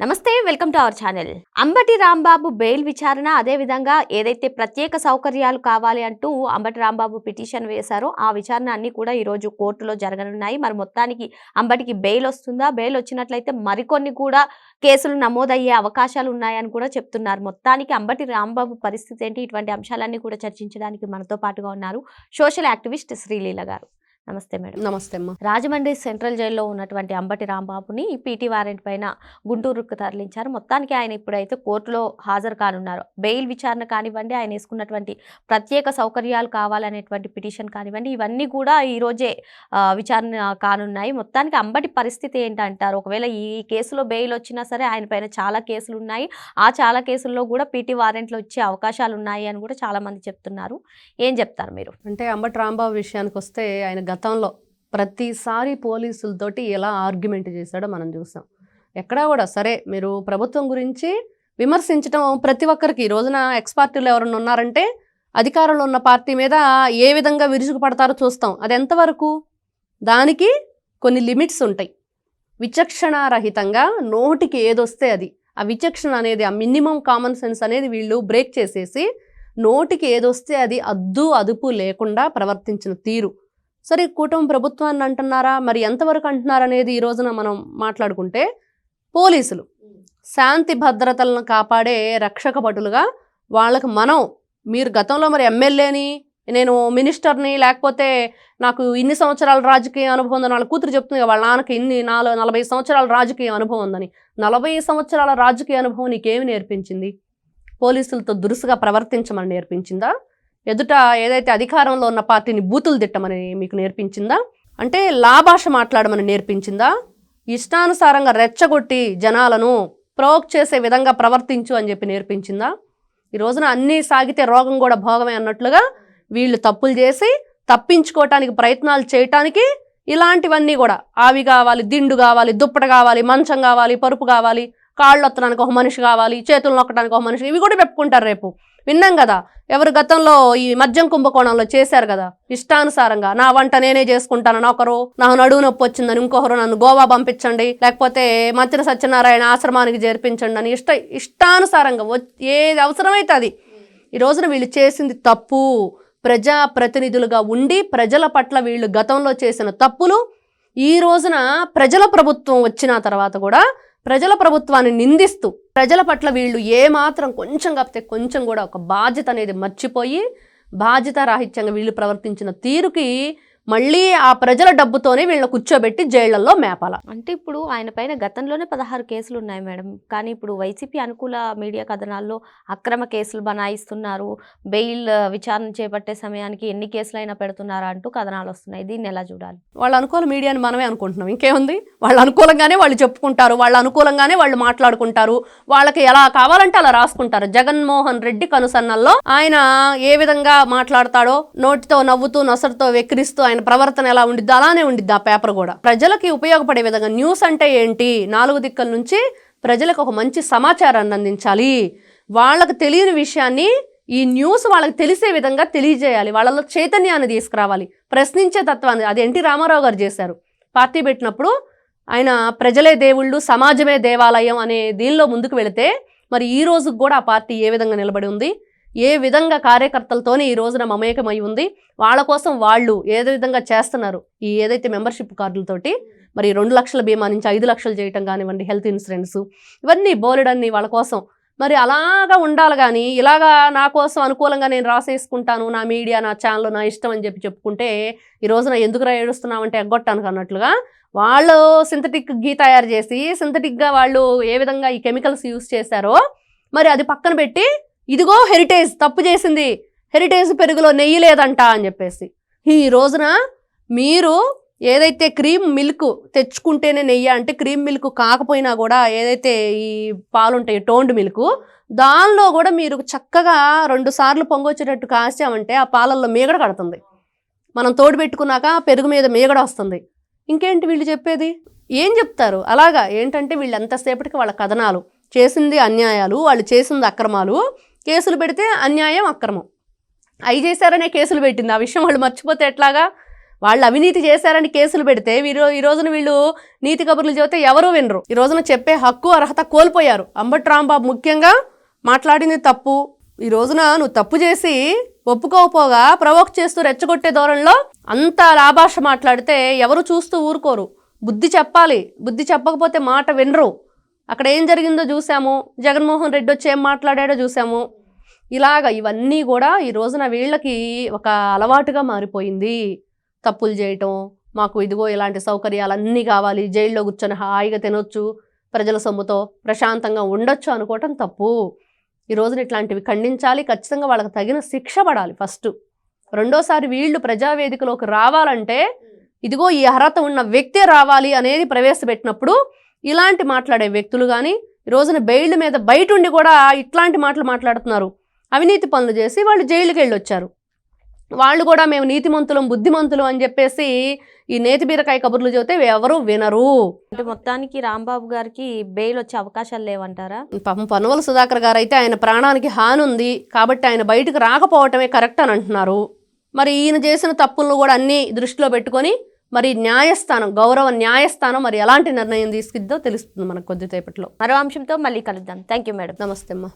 నమస్తే welcome to our channel. Ambati Rambabu bail విచారణ అదే విధంగా ఏదైతే ప్రత్యేక సౌకర్యాలు కావాలి అంటూ అంబటి రాంబాబు పిటిషన్ వేశారో ఆ విచారణ అన్ని కూడా ఈ రోజు కోర్టులో జరగనున్నాయి. మరి మొత్తానికి అంబటికి బెయిల్ వస్తుందా? బెయిల్ వచ్చినట్లయితే మరికొన్ని కూడా కేసులు నమోదయ్యే అవకాశాలు ఉన్నాయని కూడా చెప్తున్నారు. మొత్తానికి అంబటి రాంబాబు పరిస్థితి ఏంటి? ఇటువంటి అంశాలన్నీ కూడా చర్చించడానికి మనతో పాటుగా ఉన్నారు సోషల్ యాక్టివిస్ట్ శ్రీలీల గారు. నమస్తే మేడం. నమస్తే అమ్మా. రాజమండ్రి సెంట్రల్ జైల్లో ఉన్నటువంటి అంబటి రాంబాబుని పీటీ వారెంట్ పైన గుంటూరుకు తరలించారు. మొత్తానికి ఆయన ఇప్పుడైతే కోర్టులో హాజరు కానున్నారు. బెయిల్ విచారణ కానివ్వండి ఆయన వేసుకున్నటువంటి ప్రత్యేక సౌకర్యాలు కావాలనేటువంటి పిటిషన్ కానివ్వండి ఇవన్నీ కూడా ఈ రోజే ఆ, విచారణ కానున్నాయి. మొత్తానికి అంబటి పరిస్థితి ఏంటంటారు? ఒకవేళ ఈ కేసులో బెయిల్ వచ్చినా సరే ఆయన పైన చాలా కేసులు ఉన్నాయి. ఆ చాలా కేసుల్లో కూడా పీటీ వారెంట్లు వచ్చే అవకాశాలు ఉన్నాయి అని కూడా చాలా మంది చెప్తున్నారు. ఏం చెప్తారు మీరు? అంటే అంబటి రాంబాబు విషయానికి వస్తే ఆయన గతంలో ప్రతిసారి పోలీసులతోటి ఎలా ఆర్గ్యుమెంట్ చేశాడో మనం చూసాం. ఎక్కడా కూడా సరే మీరు ప్రభుత్వం గురించి విమర్శించడం ప్రతి ఒక్కరికి ఈ రోజున ఎక్స్ పార్టీలు ఎవరన్నా ఉన్నారంటే అధికారంలో ఉన్న పార్టీ మీద ఏ విధంగా విరుచుకుపడతారో చూస్తాం. అది ఎంతవరకు? దానికి కొన్ని లిమిట్స్ ఉంటాయి. విచక్షణారహితంగా నోటికి ఏదొస్తే అది. ఆ విచక్షణ అనేది ఆ మినిమం కామన్ సెన్స్ అనేది వీళ్ళు బ్రేక్ చేసేసి నోటికి ఏదొస్తే అది అద్దు అదుపు లేకుండా ప్రవర్తించిన తీరు. సరే కూటమి ప్రభుత్వాన్ని అంటున్నారా? మరి ఎంతవరకు అంటున్నారనేది ఈ రోజున మనం మాట్లాడుకుంటే పోలీసులు శాంతి భద్రతలను కాపాడే రక్షక భటులుగా వాళ్ళకి మనం మీరు గతంలో మరి ఎమ్మెల్యేని నేను మినిస్టర్ని లేకపోతే నాకు ఇన్ని సంవత్సరాల రాజకీయ అనుభవం ఉందని వాళ్ళ కూతురు చెప్తుంది వాళ్ళ నాన్నకి ఇన్ని నాలుగు నలభై సంవత్సరాల రాజకీయ అనుభవం ఉందని. నలభై సంవత్సరాల రాజకీయ అనుభవం నీకేమి నేర్పించింది? పోలీసులతో దురుసుగా ప్రవర్తించమని నేర్పించిందా? ఎదుట ఏదైతే అధికారంలో ఉన్న పార్టీని బూతులు తిట్టమని మీకు నేర్పించిందా? అంటే లాభాష మాట్లాడమని నేర్పించిందా? ఇష్టానుసారంగా రెచ్చగొట్టి జనాలను ప్రోక్ చేసే విధంగా ప్రవర్తించు అని చెప్పి నేర్పించిందా? ఈ రోజున అన్నీ సాగితే రోగం కూడా భోగమే అన్నట్లుగా వీళ్ళు తప్పులు చేసి తప్పించుకోవటానికి ప్రయత్నాలు చేయటానికి ఇలాంటివన్నీ కూడా ఆవి కావాలి దిండు కావాలి దుప్పట కావాలి మంచం కావాలి పరుపు కావాలి కాళ్ళు వత్తడానికి ఒక మనిషి కావాలి చేతులు నొక్కడానికి ఒక మనిషి ఇవి కూడా పెట్టుకుంటారు రేపు. విన్నాం కదా? ఎవరు గతంలో ఈ మద్యం కుంభకోణంలో చేశారు కదా? ఇష్టానుసారంగా నా వంట నేనే చేసుకుంటానని ఒకరు నా నడువు నొప్పి వచ్చిందని ఇంకొకరు నన్ను గోవా పంపించండి. లేకపోతే మంత్రి సత్యనారాయణ ఆశ్రమానికి చేర్పించండి అని ఇష్ట ఇష్టానుసారంగా ఏది అవసరమైతే అది. ఈ రోజున వీళ్ళు చేసింది తప్పు. ప్రజా ప్రతినిధులుగా ఉండి ప్రజల పట్ల వీళ్ళు గతంలో చేసిన తప్పులు ఈ రోజున ప్రజల ప్రభుత్వం వచ్చిన తర్వాత కూడా ప్రజల ప్రభుత్వాన్ని నిందిస్తూ ప్రజల పట్ల వీళ్ళు ఏమాత్రం కొంచెం కాకపోతే కొంచెం కూడా ఒక బాధ్యత అనేది మర్చిపోయి బాధ్యత రాహిత్యంగా వీళ్ళు ప్రవర్తించిన తీరుకి మళ్ళీ ఆ ప్రజల డబ్బుతోనే వీళ్ళని కూర్చోబెట్టి జైళ్ళలో మేపాల. అంటే ఇప్పుడు ఆయన పైన గతంలోనే పదహారు కేసులు ఉన్నాయి మేడం. కానీ ఇప్పుడు వైసీపీ అనుకూల మీడియా కథనాల్లో అక్రమ కేసులు బనాయిస్తున్నారు. బెయిల్ విచారణ చేపట్టే సమయానికి ఎన్ని కేసులైనా పెడుతున్నారా అంటూ కథనాలు వస్తున్నాయి. దీన్ని ఎలా చూడాలి? వాళ్ళ అనుకూల మీడియాని మనమే అనుకుంటున్నాం. ఇంకేముంది? వాళ్ళ అనుకూలంగానే వాళ్ళు చెప్పుకుంటారు. వాళ్ళ అనుకూలంగానే వాళ్ళు మాట్లాడుకుంటారు. వాళ్ళకి ఎలా కావాలంటే అలా రాసుకుంటారు. జగన్మోహన్ రెడ్డి కనుసన్నల్లో ఆయన ఏ విధంగా మాట్లాడతాడో నోటితో నవ్వుతూ నొసటితో వెక్కిరిస్తూ ఆయన ప్రవర్తన ఎలా ఉండిద్దో అలానే ఉండిద్ది ఆ పేపర్ కూడా. ప్రజలకి ఉపయోగపడే విధంగా న్యూస్ అంటే ఏంటి? నాలుగు దిక్కుల నుంచి ప్రజలకు ఒక మంచి సమాచారాన్ని అందించాలి. వాళ్ళకు తెలియని విషయాన్ని ఈ న్యూస్ వాళ్ళకి తెలిసే విధంగా తెలియజేయాలి. వాళ్ళలో చైతన్యాన్ని తీసుకురావాలి. ప్రశ్నించే తత్వాన్ని. అది ఎన్టీ రామారావు గారు చేశారు. పార్టీ పెట్టినప్పుడు ఆయన ప్రజలే దేవుళ్ళు సమాజమే దేవాలయం అనే దీనిలో ముందుకు వెళితే మరి ఈ రోజుకు కూడా ఆ పార్టీ ఏ విధంగా నిలబడి ఉంది? ఏ విధంగా కార్యకర్తలతోనే ఈ రోజున మమేకమై ఉంది వాళ్ళ కోసం వాళ్ళు ఏదే విధంగా చేస్తున్నారు ఈ ఏదైతే మెంబర్షిప్ కార్డులతోటి మరి రెండు లక్షల బీమా నుంచి ఐదు లక్షలు చేయటం కానివ్వండి హెల్త్ ఇన్సూరెన్స్ ఇవన్నీ బోలెడన్ని వాళ్ళ కోసం. మరి అలాగా ఉండాలి కానీ ఇలాగా నా కోసం అనుకూలంగా నేను రాసేసుకుంటాను నా మీడియా నా ఛానల్ నా ఇష్టం అని చెప్పి చెప్పుకుంటే ఈ రోజున ఎందుకురా ఏడుస్తున్నామంటే ఎగ్గొట్టానికి అన్నట్లుగా వాళ్ళు సింథటిక్ గీ తయారు చేసి సింథటిక్గా వాళ్ళు ఏ విధంగా ఈ కెమికల్స్ యూస్ చేశారో మరి అది పక్కన పెట్టి ఇదిగో హెరిటేజ్ తప్పు చేసింది. హెరిటేజ్ పెరుగులో నెయ్యి లేదంట అని చెప్పేసి. ఈ రోజున మీరు ఏదైతే క్రీమ్ మిల్క్ తెచ్చుకుంటేనే నెయ్యి అంటే క్రీమ్ మిల్క్ కాకపోయినా కూడా ఏదైతే ఈ పాలు ఉంటాయి టోండ్ మిల్క్ దానిలో కూడా మీరు చక్కగా రెండు సార్లు పొంగొచ్చేటట్టు కాసామంటే ఆ పాలల్లో మీగడ కడుతుంది. మనం తోడు పెట్టుకున్నాక పెరుగు మీద మీగడ వస్తుంది. ఇంకేంటి వీళ్ళు చెప్పేది? ఏం చెప్తారు? అలాగా ఏంటంటే వీళ్ళు ఎంతసేపటికి వాళ్ళ కథనాలు చేసింది అన్యాయాలు వాళ్ళు చేసింది అక్రమాలు కేసులు పెడితే అన్యాయం అక్రమం. అవి చేశారనే కేసులు పెట్టింది. ఆ విషయం వాళ్ళు మర్చిపోతే ఎట్లాగా? వాళ్ళు అవినీతి చేశారని కేసులు పెడితే వీరు ఈ రోజున వీళ్ళు నీతి కబుర్లు చెబితే ఎవరూ వినరు. ఈ రోజున చెప్పే హక్కు అర్హత కోల్పోయారు. అంబట్ రాంబాబు ముఖ్యంగా మాట్లాడింది తప్పు. ఈ రోజున నువ్వు తప్పు చేసి ఒప్పుకోకపోగా ప్రవోక్ చేస్తూ రెచ్చగొట్టే ధోరణిలో అంత లాభాష మాట్లాడితే ఎవరు చూస్తూ ఊరుకోరు. బుద్ధి చెప్పాలి. బుద్ధి చెప్పకపోతే మాట వినరు. అక్కడ ఏం జరిగిందో చూసాము జగన్మోహన్ రెడ్డి వచ్చి ఏం మాట్లాడాడో చూసాము ఇలాగ ఇవన్నీ కూడా ఈ రోజున వీళ్ళకి ఒక అలవాటుగా మారిపోయింది. తప్పులు చేయటం మాకు ఇదిగో ఇలాంటి సౌకర్యాలన్నీ కావాలి జైల్లో కూర్చొని హాయిగా తినొచ్చు ప్రజల సొమ్ముతో ప్రశాంతంగా ఉండొచ్చు అనుకోవటం తప్పు. ఈ రోజున ఇట్లాంటివి ఖండించాలి ఖచ్చితంగా వాళ్ళకి తగిన శిక్ష పడాలి ఫస్ట్. రెండోసారి వీళ్ళు ప్రజావేదికలోకి రావాలంటే ఇదిగో ఈ అర్హత ఉన్న వ్యక్తే రావాలి అనేది ప్రవేశపెట్టినప్పుడు ఇలాంటి మాట్లాడే వ్యక్తులు కానీ ఈ రోజున బెయిల్ మీద బయట ఉండి కూడా ఇట్లాంటి మాటలు మాట్లాడుతున్నారు. అవినీతి పనులు చేసి వాళ్ళు జైలుకి వెళ్ళి వచ్చారు వాళ్ళు కూడా మేము నీతిమంతులం బుద్ధిమంతులం అని చెప్పేసి ఈ నేతి బీరకాయ కబుర్లు చెబితే ఎవరు వినరు. అంటే మొత్తానికి రాంబాబు గారికి బెయిల్ వచ్చే అవకాశాలు లేవంటారా? పాపం పనువల సుధాకర్ గారు అయితే ఆయన ప్రాణానికి హాని ఉంది కాబట్టి ఆయన బయటకు రాకపోవటమే కరెక్ట్ అని అంటున్నారు. మరి ఈయన చేసిన తప్పులను కూడా అన్ని దృష్టిలో పెట్టుకొని మరి న్యాయస్థానం గౌరవ న్యాయస్థానం మరి ఎలాంటి నిర్ణయం తీసుకిద్దో తెలుస్తుంది మనకు కొద్దిసేపట్లో. మరో అంశంతో మళ్ళీ కలుద్దాం. Thank you madam. నమస్తే అమ్మా.